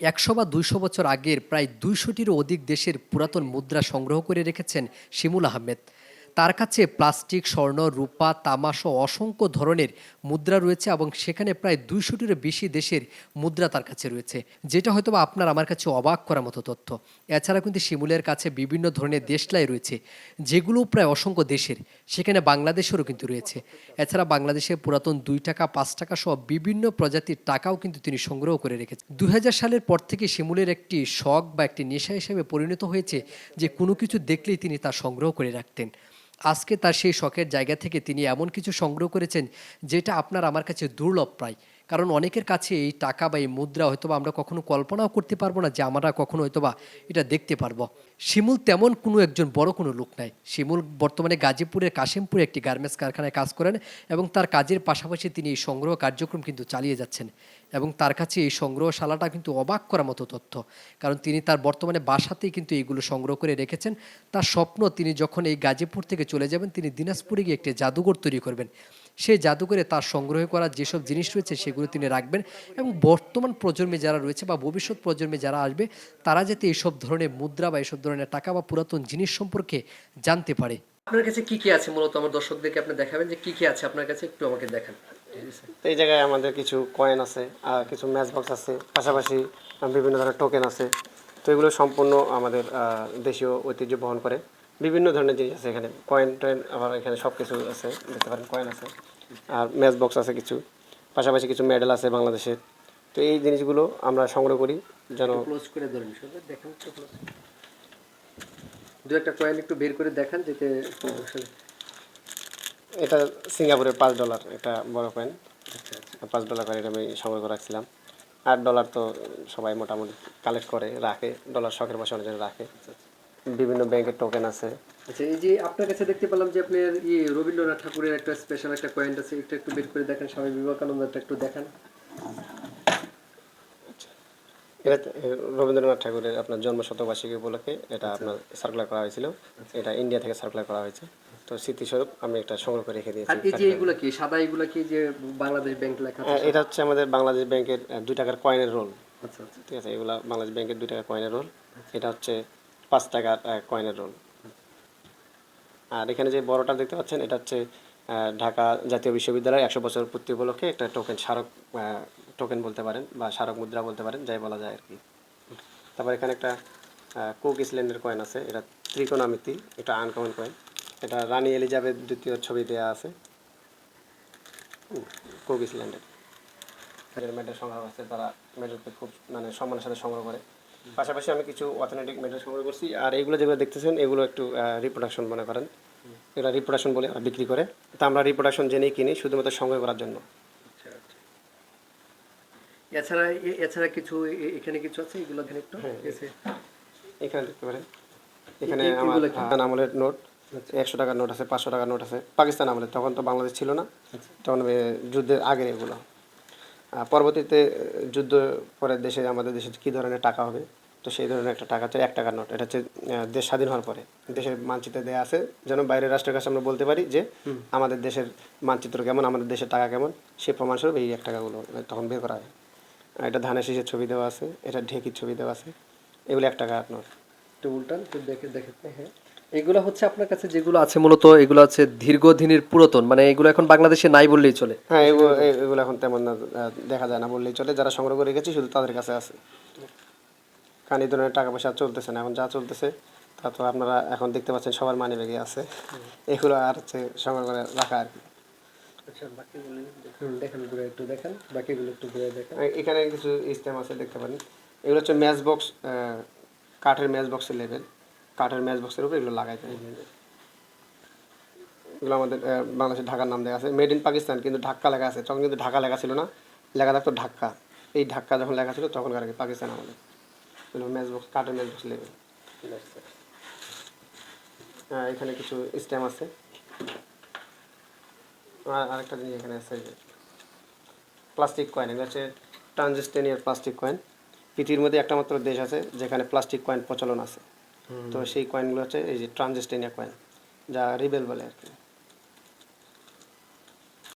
একশো বা দুইশো বছর আগের প্রায় দুইশোটিরও অধিক দেশের পুরাতন মুদ্রা সংগ্রহ করে রেখেছেন শিমুল আহমেদ। তার কাছে প্লাস্টিক, স্বর্ণ, রূপা তামা সহ অসংখ্য ধরনের মুদ্রা রয়েছে এবং সেখানে প্রায় দুইশোটিরও বেশি দেশের মুদ্রা তার কাছে রয়েছে, যেটা হয়তো বা আপনার আমার কাছে অবাক করার মতো তথ্য। এছাড়া কিন্তু শিমুলের কাছে বিভিন্ন ধরনের দেশলাই রয়েছে যেগুলো প্রায় অসংখ্য দেশের, সেখানে বাংলাদেশেরও কিন্তু রয়েছে। এছাড়া বাংলাদেশের পুরাতন দুই টাকা, পাঁচ টাকা সহ বিভিন্ন প্রজাতির টাকাও কিন্তু তিনি সংগ্রহ করে রেখেছেন। দুই হাজার সালের পর থেকে শিমুলের একটি শখ বা একটি নেশা হিসেবে পরিণত হয়েছে, যে কোনো কিছু দেখলেই তিনি তা সংগ্রহ করে রাখতেন। আজকে তার সেই শখের জায়গা থেকে তিনি এমন কিছু সংগ্রহ করেছেন যেটা আপনার আমার কাছে দুর্লভ প্রায়। কারণ অনেকের কাছে এই টাকা বা এই মুদ্রা হয়তো বা আমরা কখনো কল্পনাও করতে পারব না যে আমরা কখনো হয়তো বা এটা দেখতে পারব। শিমুল তেমন কোনো একজন বড় কোনো লোক নাই। শিমুল বর্তমানে গাজীপুরের কাশিমপুরে একটি গার্মেন্টস কারখানায় কাজ করেন এবং তার কাজের পাশাপাশি তিনি এই সংগ্রহ কার্যক্রম কিন্তু চালিয়ে যাচ্ছেন এবং তার কাছে এই সংগ্রহশালাটা কিন্তু অবাক করার মতো তথ্য। কারণ তিনি তার বর্তমানে বাসাতেই কিন্তু এইগুলো সংগ্রহ করে রেখেছেন। তার স্বপ্ন তিনি যখন এই গাজীপুর থেকে চলে যাবেন তিনি দিনাজপুরে গিয়ে একটি জাদুঘর তৈরি করবেন। সেই জাদুঘরে তার সংগ্রহ করা যেসব জিনিস রয়েছে সেগুলো তিনি রাখবেন এবং বর্তমান প্রজন্মে যারা রয়েছে বা ভবিষ্যৎ প্রজন্মে যারা আসবে তারা যাতে এইসব ধরনের মুদ্রা বা এইসব ধরনের টাকা বা পুরাতন জিনিস সম্পর্কে জানতে পারে। আপনার কাছে কি কি আছে মূলত? আমার দর্শকদেরকে আপনি দেখাবেন যে কি কি আছে। আপনার কাছে একটু আমাকে দেখান। তো এই জায়গায় আমাদের কিছু কয়েন আছে আর কিছু ম্যাচ বক্স আছে পাশাপাশি বিভিন্ন ধরনের টোকেন আছে। তো এগুলো সম্পূর্ণ আমাদের দেশীয় ঐতিহ্য বহন করে। বিভিন্ন ধরনের জিনিস আছে এখানে। কয়েন টয়েন আবার এখানে সব কিছু আছে দেখতে পারেন কয়েন আছে। আর ম্যাচ বক্স আছে কিছু। পাশাপাশি কিছু মেডেল আছে বাংলাদেশের। তো এই জিনিসগুলো আমরা সংগ্রহ করি যেন ক্লোজ করে ধরেন দেখেন দু একটা কয়েন একটু বের করে দেখান যেতে এটা সিঙ্গাপুরের পাঁচ ডলার এটা বড় কয়েন আচ্ছা আচ্ছা। পাঁচ ডলার করে এটা আমি সংগ্রহ করে রাখছিলাম। আট ডলার তো সবাই মোটামুটি কালেক্ট করে রাখে। ডলার শখের বসে অনেকজন রাখে। বিভিন্ন ব্যাংকের টোকেন আছে। আচ্ছা এই যে আপনার কাছে দেখতে পেলাম যে আপনার ইয়ে রবীন্দ্রনাথ ঠাকুরের একটা স্পেশাল একটা কয়েন আছে এটা একটু বের করে দেখেন স্বামী বিবেকানন্দটা একটু দেখান। এটা রবীন্দ্রনাথ ঠাকুরের আপনার জন্ম শতবার্ষিকী উপলক্ষে এটা আপনার সার্কুলার করা হয়েছিল। এটা ইন্ডিয়া থেকে সার্কুলার করা হয়েছে। তো স্মৃতিস্বরূপ আমি একটা সংগ্রহ করে রেখে দিয়েছি আর এই যে এগুলো কি সাদা এগুলো কি যে বাংলাদেশ ব্যাংক লেখা হ্যাঁ, এটা হচ্ছে আমাদের বাংলাদেশ ব্যাংকের দুই টাকার কয়েনের রোল আচ্ছা আচ্ছা। ঠিক আছে এগুলা বাংলাদেশ ব্যাংকের দুই টাকার কয়েনের রোল এটা হচ্ছে পাঁচ টাকার কয়েনের রোল আর এখানে যে বড়টা দেখতে পাচ্ছেন, এটা হচ্ছে ঢাকা জাতীয় বিশ্ববিদ্যালয়ের একশো বছর পূর্তি উপলক্ষে একটা টোকেন স্মারক টোকেন বলতে পারেন বা স্মারক মুদ্রা বলতে পারেন, যাই বলা যায় আর কি। তারপর এখানে একটা কুক ইসল্যান্ডের কয়েন আছে, এটা ত্রিকোণামিতি, এটা আনকমন কয়েন এটা রানী এলিজাবেথ দ্বিতীয় ছবি দেওয়া আছে। কুক ইসল্যান্ডের মেডেল সংগ্রহ আছে, তারা মেডেলকে খুব মানে সম্মানের সাথে সংগ্রহ করে। পাশাপাশি আমি কিছু অথেন্টিক মেডেল সংগ্রহ করছি। আর এগুলো যেগুলো দেখতেছেন এগুলো একটু রিপ্রোডাকশন মনে করেন। এগুলো রিপ্রোডাকশন বলে বিক্রি করে। তা আমরা রিপ্রোডাকশন জেনেই কিনি শুধুমাত্র সংগ্রহ করার জন্য। আচ্ছা আচ্ছা। এছাড়া এছাড়া কিছু এখানে কিছু আছে? এগুলো এখানে একটু এখানে দেখতে পারেন। এখানে আমার আমলের নোট একশো টাকার নোট আছে পাঁচশো টাকার নোট আছে। পাকিস্তান আমলের তখন তো বাংলাদেশ ছিল না। তখন যুদ্ধের আগের এগুলো। পরবর্তীতে যুদ্ধ পরে দেশে আমাদের দেশে কী ধরনের টাকা হবে? তো সেই ধরনের একটা টাকা হচ্ছে এক টাকার নোট। এটা হচ্ছে দেশ স্বাধীন হওয়ার পরে। দেশের মানচিত্রে দেয়া আছে যেন বাইরের রাষ্ট্রের কাছে আমরা বলতে পারি যে আমাদের দেশের মানচিত্র কেমন আমাদের দেশের টাকা কেমন সে প্রমাণস্বরূপ এই এক টাকাগুলো তখন বের করা হয়। আর এটা ধানের শীষের ছবি দেওয়া আছে এটা ঢেকির ছবি দেওয়া আছে এগুলো এক টাকা নোট। একটু উল্টান একটু দেখে দেখে হ্যাঁ। এগুলো হচ্ছে আপনার কাছে যেগুলো আছে মূলত এগুলো আছে দীর্ঘদিনের পুরাতন মানে এগুলো এখন বাংলাদেশে নাই বললেই চলে। হ্যাঁ এগুলো এগুলো এখন তেমন না, দেখা যায় না বললেই চলে। যারা সংগ্রহ করে রেখেছি শুধু তাদের কাছে আছে। কারণ এই ধরনের টাকা পয়সা চলতেছে না। এখন যা চলতেছে তা তো আপনারা এখন দেখতে পাচ্ছেন সবার মানি ব্যাগে আছে। এগুলো আর হচ্ছে সংগ্রহ করে রাখা আর কি। আচ্ছা বাকিগুলো দেখুন দেখেন ঘুরে একটু দেখেন। বাকিগুলো একটু ঘুরে দেখেন। এখানে কিছু স্ট্যাম্প আছে দেখতে পারেন। এগুলো হচ্ছে ম্যাচ বক্স কাঠের ম্যাচ বক্সের লেভেল কাঠের ম্যাচ বক্সের উপর এগুলো লাগাই এগুলো আমাদের বাংলাদেশের ঢাকার নাম দেওয়া আছে। মেড ইন পাকিস্তান কিন্তু ঢাক্কা লেখা আছে। তখন কিন্তু ঢাকা লেখা ছিল না। লেখা থাকতো ঢাক্কা এই ঢাক্কা যখন লেখা ছিল, তখন আর পাকিস্তান আমাদের। ম্যাচ বক্স কাঠের ম্যাচ বক্স লেভেল এখানে কিছু স্ট্যাম্প আছে। আর আরেকটা জিনিস এখানে আছে প্লাস্টিক কয়েন এগুলো হচ্ছে ট্রানজিস্টেনিয়ার প্লাস্টিক কয়েন পৃথিবীর মধ্যে একটা মাত্র দেশ আছে, যেখানে প্লাস্টিক কয়েন প্রচলন আছে। তো সেই কয়েনগুলো হচ্ছে এই যে ট্রানজেস্টেনিয়া কয়েন যা রিবেল বলে আর কি।